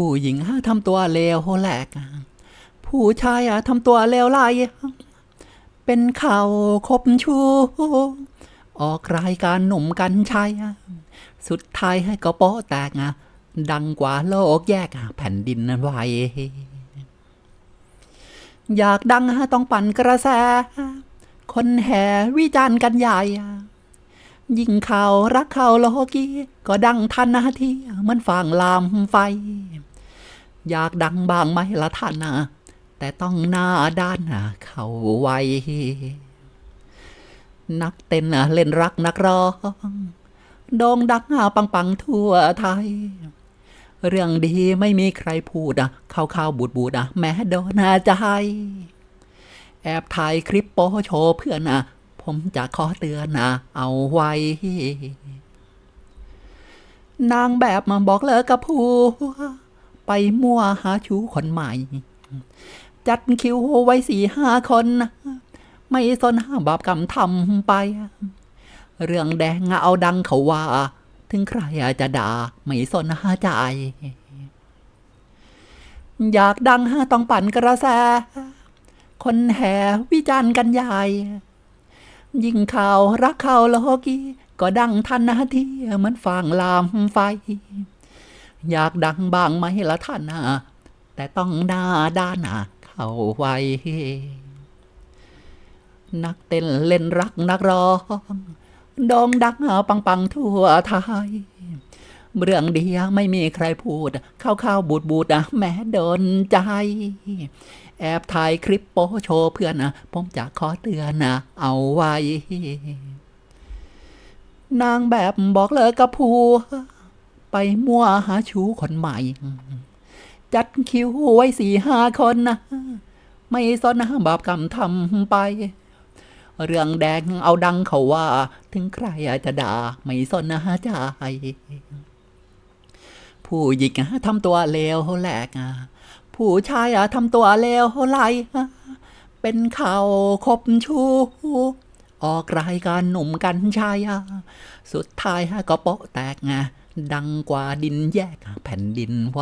ผู้หญิงทำตัวเลวแหลก ผู้ชายทำตัวเลวไหลเป็นข่าวคบชู้ออกรายการหนุ่มกันชัยสุดท้ายให้ก็โปะแตกอะดังกว่าโลกแยกแผ่นดินนั้นไหวอยากดังต้องปั่นกระแส คนแห่วิจารณ์กันใหญ่ ยิ่งข่าวรักข่าวโลกี ก็ดังทันนาทีมันฟางลามไฟ อยากดังบางไหมละท่านนะแต่ต้องหน้าด้านเข้าไวนักเต้นเล่นรักนักร้องโด่งดังปังปังทั่วไทย เรื่องดีไม่มีใครพูดอะข่าข่าวบูดบูดอะ แม้โดนใจ แอบถ่ายคลิปโป้โชว์เพื่อนอะ ผมจะขอเตือนนะเอาไว้ นางแบบมาบอกเลิกกับผัว ไปมั่วหาชู้คนใหม่ จัดคิวไว้สี่ห้าคนนะไม่สนห้าบาปกรรมทำไป เรื่องแดงเอาดังเขาว่า ถึงใครจะด่า ไม่สนหาใจ อยากดังต้องปั่นกระแส คนแห่วิจารณ์กันใหญ่ยิ่งข่าวรักข่าวโลกีก็ดังทันนาทีเหมือนฟางลามไฟ อยากดังบ้างไหมละท่านนะแต่ต้องหน้าด้านนะเข้าไว้นักเต้นเล่นรักนักร้องโด่งดังปังปังทั่วไทย เรื่องเดียวไม่มีใครพูด เข้าข้าบูดบูดนะแม้โดนใจ แอบถ่ายคลิปโป้โชว์เพื่อนนะผมจะขอเตือนนะเอาไว้ นางแบบบอกเลิกกับผัว ไปมั่วหาชู้คนใหม่ จัดคิวไว้สี่ห้าคนนะ ไม่สนนะบาปกรรมทำไป เรื่องแดงเอาดังเขาว่า ถึงใครจะด่า ไม่สนนะใจผู้หญิงทำตัวเลวแหลกผู้ชายทำตัวเลวไหลเป็นข่าวคบชูออกรายการหนุ่มกันชาย สุดท้ายก็โปะแตกไง ดังกว่าดินแยกแผ่นดินไหว